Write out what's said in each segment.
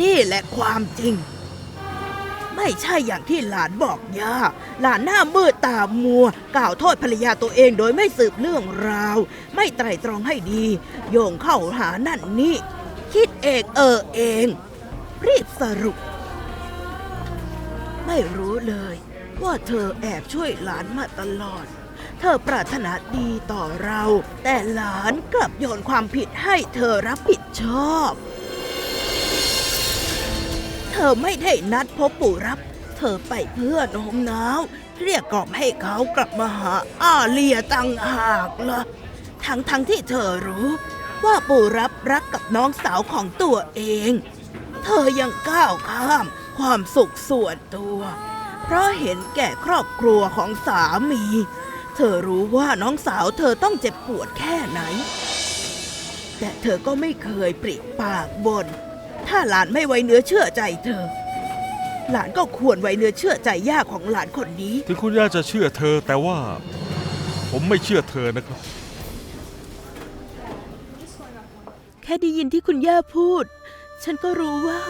นี่แหละความจริง ไม่ใช่อย่างที่หลานบอกย่า หลานหน้ามืดตามัว กล่าวโทษภรรยาตัวเองโดยไม่สืบเรื่องราว ไม่ไตร่ตรองให้ดี โยงเข้าหานั่นนี่ คิดเองเออเอง รีบสรุป ไม่รู้เลย ว่าเธอแอบช่วยหลานมาตลอดเธอปรารถนาดีต่อเรา แต่หลานกลับโยนความผิดให้เธอรับผิดชอบ อไม่ได้นัดพบปู่รับ เธอไปเพื่อโน้มน้าว เรียกกล่อมให้เขากลับมาหาอาเลียตังหากละ่ะทั้งทั้งที่เธอรู้ ว่าปู่รับรักกับน้องสาวของตัวเอง เธอยังก้าวข้ามความสุขส่วนตัว เพราะเห็นแก่ครอบครัวของสามี เธอรู้ว่าน้องสาวเธอต้องเจ็บปวดแค่ไหน แต่เธอก็ไม่เคยปริปากบน่น ถ้าหลานไม่ไว้เนื้อเชื่อใจเธอ หลานก็ควรไว้เนื้อเชื่อใจย่าของหลานคนนี้ ถึงคุณย่าจะเชื่อเธอแต่ว่า ผมไม่เชื่อเธอนะครับ แค่ได้ยินที่คุณย่าพูด ฉันก็รู้ว่า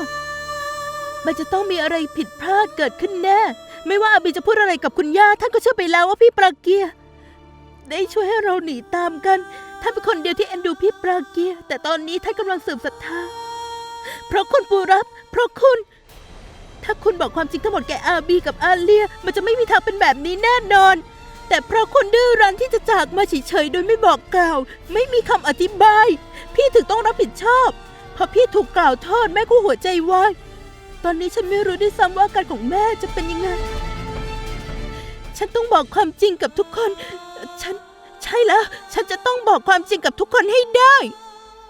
มันจะต้องมีอะไรผิดพลาดเกิดขึ้นแน่ ไม่ว่าอาบีจะพูดอะไรกับคุณย่า ท่านก็เชื่อไปแล้วว่าพี่ปราเกีย ได้ช่วยให้เราหนีตามกัน ท่านเป็นคนเดียวที่เอ็นดูพี่ปราเกีย แต่ตอนนี้ท่านกำลังสืบศรัทธา เพราะคุณปูรับ เพราะคุณ ถ้าคุณบอกความจริงทั้งหมดแก่อาบีกับอาเลีย มันจะไม่มีทางเป็นแบบนี้แน่นอน แต่เพราะคนดื้อรั้นที่จะจากมาเฉยๆโดยไม่บอกกล่าว ไม่มีคำอธิบาย พี่ถึงต้องรับผิดชอบพอพี่ถูกกล่าวโทษแม่ก็หัวใจวายตอนนี้ฉันไม่รู้ด้วยซ้ำว่าอาการของแม่จะเป็นยังไง ฉันต้องบอกความจริงกับทุกคน ฉันใช่แล้ว ฉันจะต้องบอกความจริงกับทุกคนให้ได้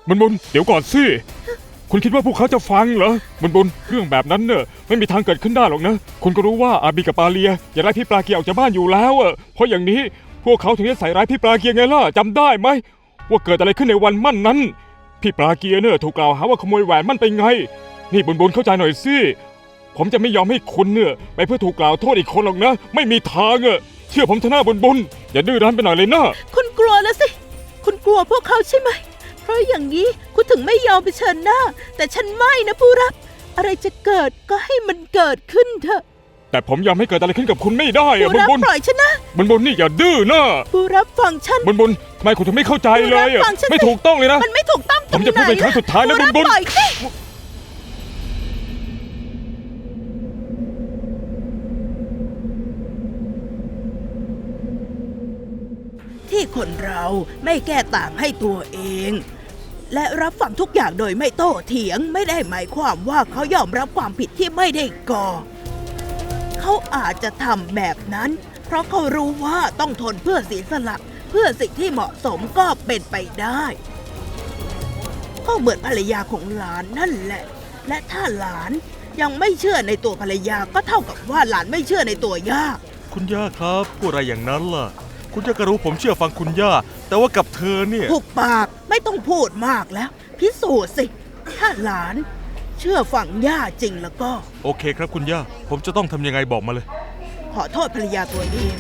บุญบุญเดี๋ยวก่อนสิ คุณคิดว่าพวกเขาจะฟังเหรอบุญบุญเรื่องแบบนั้นเนอะไม่มีทางเกิดขึ้นได้หรอกนะ คุณก็รู้ว่าอาบีกับปาเลียอย่าไล่พี่ปลาเกียร์ออกจากบ้านอยู่แล้วอะเพราะอย่างนี้พวกเขาถึงได้ใส่ร้ายพี่ปลาเกียร์ไงล่ะจำได้ไหมว่าเกิดอะไรขึ้นในวันมั่นนั้น พี่ปลาเกียร์เนอะถูกกล่าวหาว่าขโมยแหวนมั่นไปไง นี่บุญบุญเข้าใจหน่อยสิผมจะไม่ยอมให้คุณเนอะไปเพื่อถูกกล่าวโทษอีกคนหรอกนะ ไม่มีทางอะเชื่อผมเถอะนะบุญบุญอย่าดื้อรั้นไปหน่อยเลยนะ คุณกลัวแล้วสิ คุณกลัวพวกเขาใช่ไหม ราะอย่างนี้คุณถึงไม่ยอมไปเชิญหน้า แต่ฉันไม่นะผู้รับ อะไรจะเกิดก็ให้มันเกิดขึ้นเถอะ แต่ผมยอมให้เกิดอะไรขึ้นกับคุณไม่ได้อะผู้บุญรับบุญปล่อยฉันนะ บุญบุญนี่อย่าดื้อนะผู้รับฟังฉัน บุญบุญทำไมคุณถึงไม่เข้าใจเลยอะคุณรับฟังฉันสิ ไม่ถูกต้องเลยนะ มันไม่ถูกต้องผมจะพูดเป็นครั้งสุดท้ายนะผู้รับบุญบุญ ปล่อยสิ ที่คนเราไม่แก้ต่างให้ตัวเอง และรับฟังทุกอย่างโดยไม่โต้เถียงไม่ได้หมายความว่าเขายอมรับความผิดที่ไม่ได้ก่อ เขาอาจจะทำแบบนั้น เพราะเขารู้ว่าต้องทนเพื่อเสียสละเพื่อสิ่งที่เหมาะสมก็เป็นไปได้ก็เหมือนภรรยาของหลานนั่นแหละ และถ้าหลานยังไม่เชื่อในตัวภรรยาก็เท่ากับว่าหลานไม่เชื่อในตัวย่าคุณย่าครับพูดอะไรอย่างนั้นล่ะ คุณย่าก็รู้ผมเชื่อฟังคุณย่า แต่ว่ากับเธอเนี่ยถูกปากไม่ต้องพูดมากแล้ว พิสูจน์สิ ถ้าหลาน เชื่อฟังย่าจริงแล้วก็ โอเคครับคุณย่า ผมจะต้องทำยังไงบอกมาเลย ขอโทษภรรยาตัวเอง